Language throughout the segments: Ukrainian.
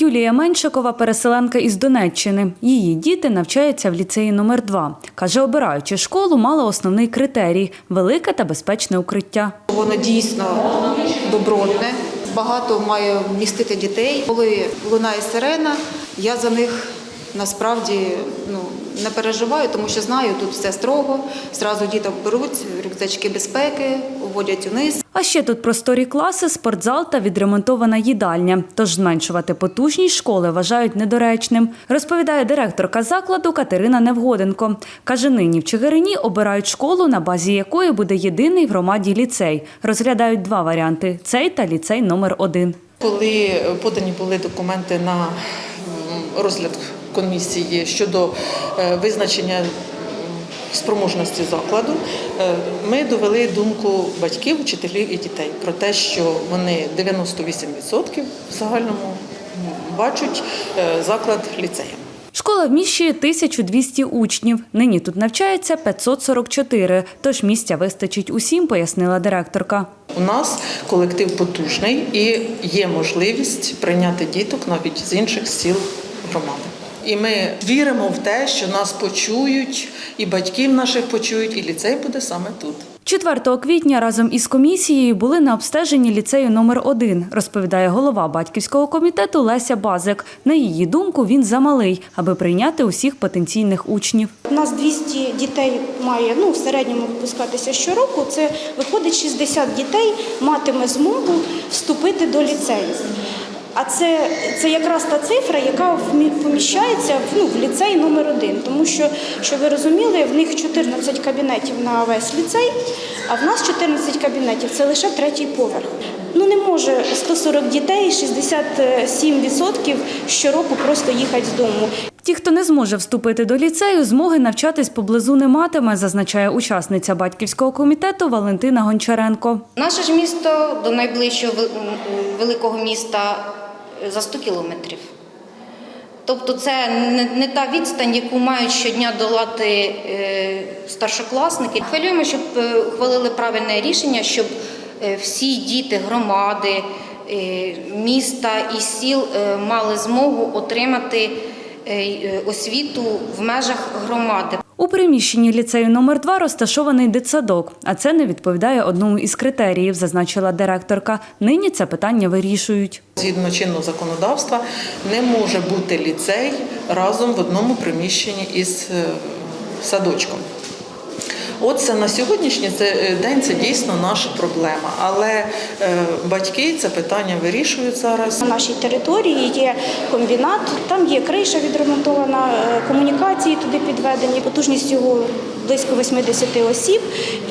Юлія Меншикова переселенка із Донеччини. Її діти навчаються в ліцеї номер 2 Каже, обираючи школу, мала основний критерій велике та безпечне укриття. Воно дійсно добротне, багато має містити дітей. Коли лунає сирена, я за них насправді ну, не переживаю, тому що знаю, тут все строго. Зразу діток беруть рюкзачки безпеки, уводять униз. А ще тут просторі класи, спортзал та відремонтована їдальня. Тож зменшувати потужність школи вважають недоречним, розповідає директорка закладу Катерина Невгоденко. Каже, нині в Чигирині обирають школу, на базі якої буде єдиний в громаді ліцей. Розглядають два варіанти цей та ліцей номер 1 Коли подані були документи на розгляд комісії щодо е, визначення спроможності закладу, е, ми довели думку батьків, вчителів і дітей про те, що вони 98% в загальному бачать е, заклад ліцеєм. Школа вміщує 1200 учнів. Нині тут навчається 544, тож місця вистачить усім, пояснила директорка. У нас колектив потужний і є можливість прийняти діток навіть з інших сіл громади. І ми віримо в те, що нас почують, і батьків наших почують, і ліцей буде саме тут. 4 квітня разом із комісією були на обстеженні ліцею номер 1 розповідає голова батьківського комітету Леся Базик. На її думку, він замалий, аби прийняти усіх потенційних учнів. У нас 200 дітей має ну, в середньому випускатися щороку. Це виходить 60 дітей матиме змогу вступити до ліцею. А це, це якраз та цифра, яка вмі- поміщається в, ну, в ліцей номер один. Тому що, що ви розуміли, в них 14 кабінетів на весь ліцей, а в нас 14 кабінетів це лише третій поверх. Ну не може 140 дітей, 67% щороку просто їхати з дому. Ті, хто не зможе вступити до ліцею, змоги навчатись поблизу не матиме, зазначає учасниця батьківського комітету Валентина Гончаренко. Наше ж місто до найближчого вел- великого міста за 100 кілометрів. Тобто це не, та відстань, яку мають щодня долати е, старшокласники. Хвилюємо, щоб е, ухвалили правильне рішення, щоб е, всі діти громади, міста і сіл мали змогу отримати освіту в межах громади. У приміщенні ліцею номер 2 розташований дитсадок, а це не відповідає одному із критеріїв, зазначила директорка. Нині це питання вирішують. Згідно чинного законодавства, не може бути ліцей разом в одному приміщенні із е, садочком. От це на сьогоднішній е, день це дійсно наша проблема. Але е, батьки це питання вирішують зараз. На нашій території є комбінат, там є криша відремонтована, е, комунікації туди підведені, потужність його близько 80 осіб.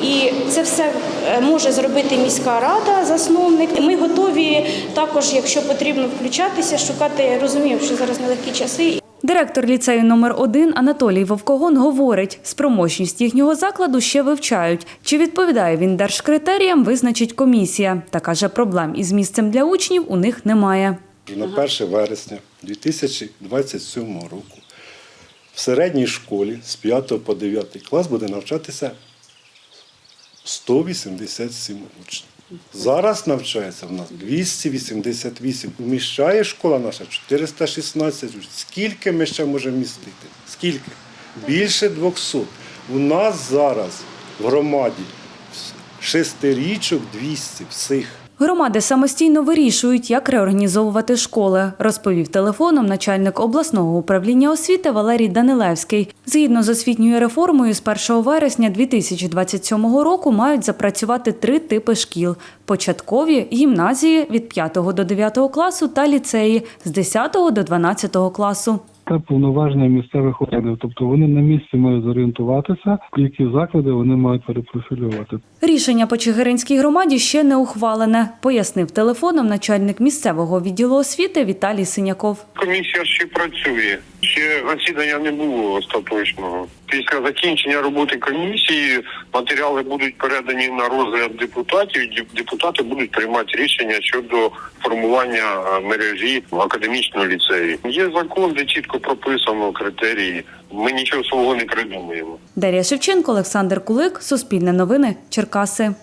І це все може зробити міська рада, засновник. Ми готові також, якщо потрібно, включатися, шукати. Розумію, що зараз нелегкі часи. Директор ліцею номер 1 Анатолій Вовкогон говорить, спроможність їхнього закладу ще вивчають. Чи відповідає він держкритеріям, визначить комісія. Та каже, проблем із місцем для учнів у них немає. на 1 вересня 2027 року в середній школі з 5 по 9 клас буде навчатися 187 учнів. Зараз навчається в нас 288. Вміщає школа наша 416. Скільки ми ще можемо містити? Скільки? Більше 200. У нас зараз в громаді шестирічок 200 всіх. Громади самостійно вирішують, як реорганізовувати школи, розповів телефоном начальник обласного управління освіти Валерій Данилевський. Згідно з освітньою реформою, з 1 вересня 2027 року мають запрацювати три типи шкіл: початкові, гімназії від 5 до 9 класу та ліцеї з 10 до 12 класу. Це повноваження місцевих органів, тобто вони на місці мають зорієнтуватися, які заклади вони мають перепрофілювати. Рішення по Чигиринській громаді ще не ухвалене, пояснив телефоном начальник місцевого відділу освіти Віталій Синяков. Комісія ще працює. Ще засідання не було остаточного. Після закінчення роботи комісії матеріали будуть передані на розгляд депутатів. Депутати будуть приймати рішення щодо формування е, мережі академічного ліцею. Є закон, де прописано критерії. Ми нічого свого не придумуємо. Дар'я Шевченко, Олександр Кулик, Суспільне новини, Черкаси.